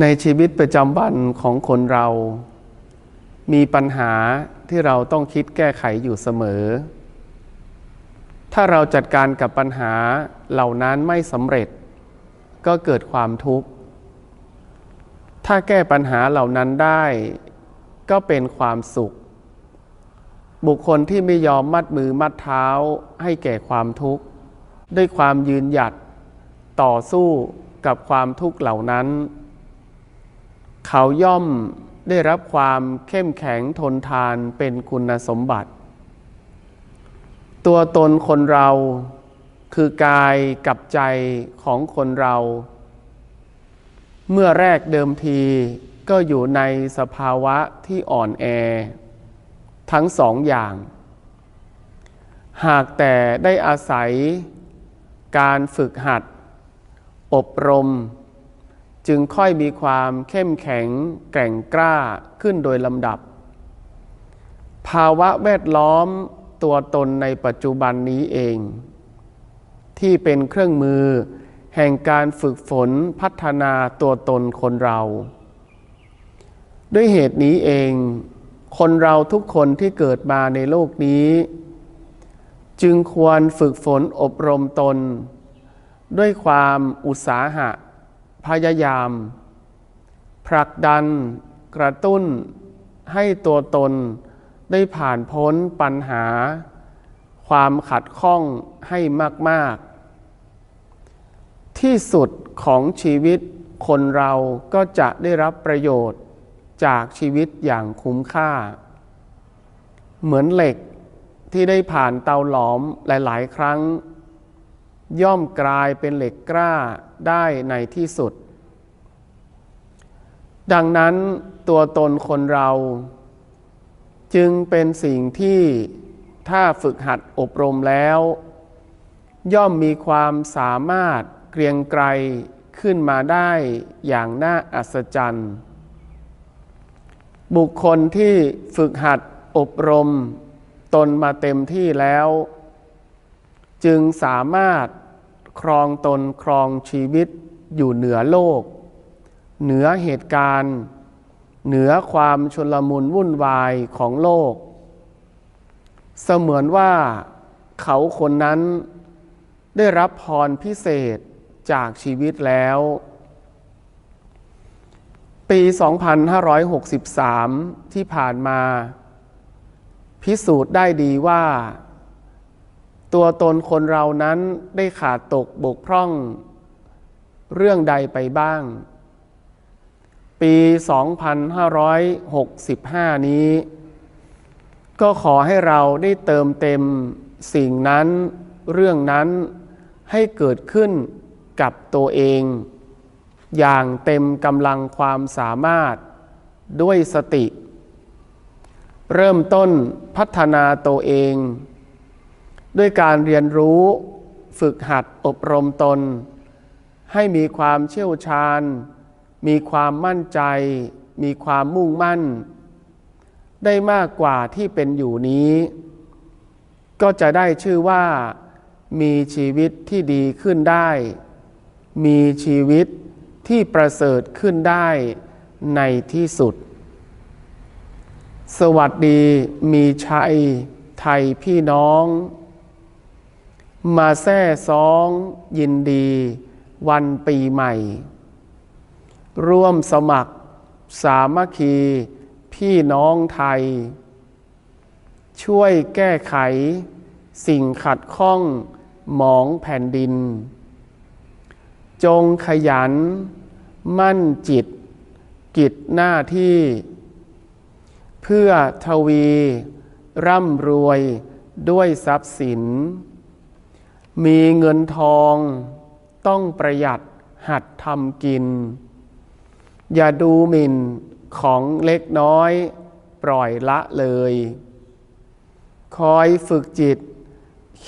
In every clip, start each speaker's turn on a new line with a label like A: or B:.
A: ในชีวิตประจำวันของคนเรา มีปัญหาที่เราต้องคิดแก้ไขอยู่เสมอ ถ้าเราจัดการกับปัญหาเหล่านั้นไม่สำเร็จ ก็เกิดความทุกข์ ถ้าแก้ปัญหาเหล่านั้นได้ ก็เป็นความสุข บุคคลที่ไม่ยอมมัดมือมัดเท้าให้แก่ความทุกข์ ด้วยความยืนหยัดต่อสู้กับความทุกข์เหล่านั้น เขาย่อมได้รับความเข้มแข็งทนทานเป็นคุณสมบัติ ตัวตนคนเราคือกายกับใจของคนเรา เมื่อแรกเดิมทีก็อยู่ในสภาวะที่อ่อนแอ ทั้งสองอย่าง หากแต่ได้อาศัยการฝึกหัด อบรม จึงค่อยมีความเข้มแข็งแกร่งกล้าขึ้นโดยลำดับ ภาวะแวดล้อมตัวตนในปัจจุบันนี้เอง ที่เป็นเครื่องมือ แห่งการฝึกฝนพัฒนาตัวตนคนเรา ด้วยเหตุนี้เอง คนเราทุกคนที่เกิดมาในโลกนี้ จึงควรฝึกฝนอบรมตน ด้วยความอุตสาหะ พยายาม ผลักดันกระตุ้นให้ตัวตนได้ผ่านพ้นปัญหา ความขัดข้องให้มาก ๆ ที่สุดของชีวิตคนเราก็จะได้รับประโยชน์จากชีวิตอย่างคุ้มค่า เหมือนเหล็กที่ได้ผ่านเตาหลอมหลาย ๆ ครั้ง ย่อมกลายเป็นเหล็กกล้าได้ในที่สุด ดังนั้นตัวตนคนเรา จึงเป็นสิ่งที่ถ้าฝึกหัดอบรมแล้ว ย่อมมีความสามารถเกรียงไกรขึ้นมาได้อย่างน่าอัศจรรย์ บุคคลที่ฝึกหัดอบรมตนมาเต็มที่แล้ว จึงสามารถ ครองตนครองชีวิตอยู่เหนือโลก เหนือเหตุการณ์ เหนือความชลมุนวุ่นวายของโลก เสมือนว่าเขาคนนั้นได้รับพรพิเศษจากชีวิตแล้ว ปี 2563 ที่ผ่านมา พิสูจน์ได้ดีว่า ตัวตนคนเรานั้นได้ขาดตกบกพร่อง เรื่องใดไปบ้าง ปี 2565 นี้ ก็ขอให้เราได้เติมเต็มสิ่งนั้น เรื่องนั้นให้เกิดขึ้นกับตัวเอง อย่างเต็มกำลังความสามารถด้วยสติ เริ่มต้นพัฒนาตัวเอง ด้วยการเรียนรู้ฝึกหัดอบรมตน ให้มีความเชี่ยวชาญ มีความมั่นใจ มีความมุ่งมั่น ได้มากกว่าที่เป็นอยู่นี้ ก็จะได้ชื่อว่า มีชีวิตที่ดีขึ้นได้ มีชีวิตที่ประเสริฐขึ้นได้ในที่สุด สวัสดีมีชัยไทยพี่น้อง มาแท้ซองยินดี วันปีใหม่ ร่วมสมัคร สามัคคี พี่น้องไทย ช่วยแก้ไข สิ่งขัดข้องหมองแผ่นดิน จงขยัน มั่นจิต กิจหน้าที่ เพื่อทวี ร่ำรวยด้วยทรัพย์สิน มีเงินทองต้องประหยัดหัดทำกิน อย่าดูหมิ่นของเล็กน้อยปล่อยละเลย คอยฝึกจิต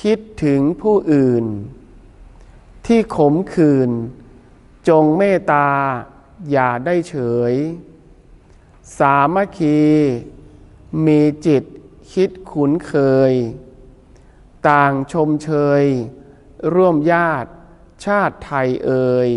A: คิดถึงผู้อื่น ที่ขมขื่นจงเมตตาอย่าได้เฉย สามัคคี มีจิตคิดคุ้นเคย ต่างชมเชย ร่วมญาติชาติไทยเอ่ย